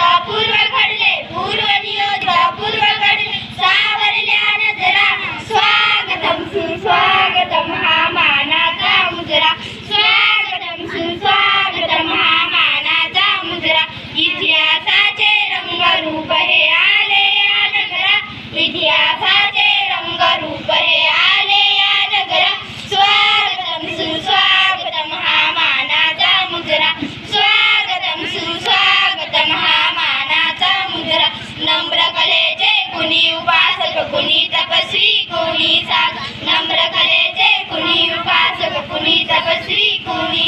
पूर्व घडले पूर्व Holy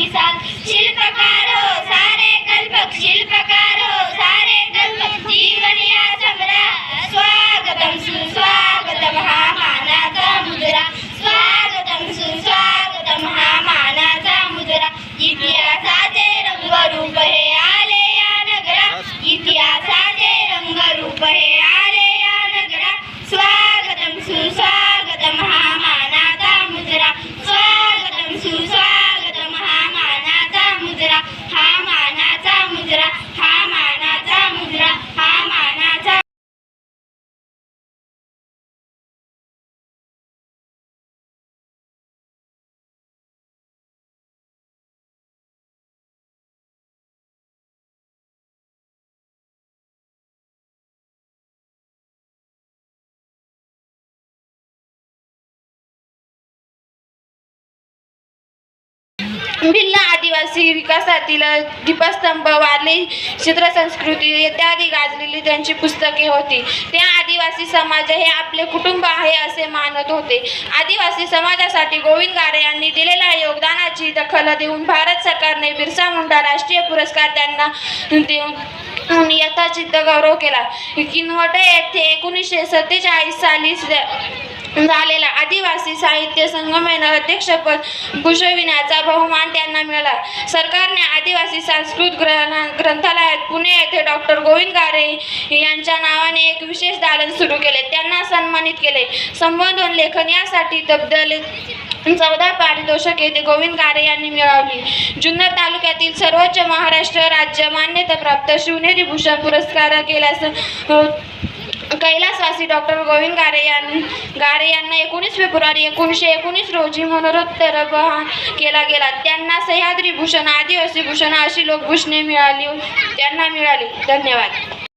भिल्ल आदिवासी विकासातील दीपस्तंभ वारली चित्रसंस्कृती इत्यादी गाजलेली त्यांची पुस्तके होती. त्या आदिवासी समाज हे आपले कुटुंब आहे असे मानत होते. आदिवासी समाजासाठी गोविंद गारे यांनी दिलेल्या योगदानाची दखल देऊन भारत सरकारने बिरसा मुंडा राष्ट्रीय पुरस्कार त्यांना देऊन यथाचित्त गौरव केला. किनवटे येथे एकोणीसशे सत्तेचाळीस साली झालेला आदिवासी साहित्य संगमेनं अध्यक्षपद भूषविण्याचा बहुमान त्यांना सरकारने आदिवासी संस्कृत ग्रंथालयात पुणे येथे डॉक्टर गोविंद गारे यांच्या नावाने एक विशेष दालन सुरू केले. त्यांना सन्मानित केले. संबोधन लेखन यासाठी तब्दल चौदा पारितोषक येथे गोविंद गारे यांनी मिळवली. जुन्नर तालुक्यातील सर्वोच्च महाराष्ट्र राज्य मान्यताप्राप्त शिवनेरी भूषण पुरस्कार केल्यास कैलासवासी डॉक्टर गोविंद गारे यां गारे यांना एकोणीस फेब्रुवारी एकोणीसशे एकोणीस रोजी मनोरोत्तर केला गेला. त्यांना सह्याद्री भूषण आदिवासी भूषण अशी लोकभूषणे मिळाली त्यांना मिळाली. धन्यवाद.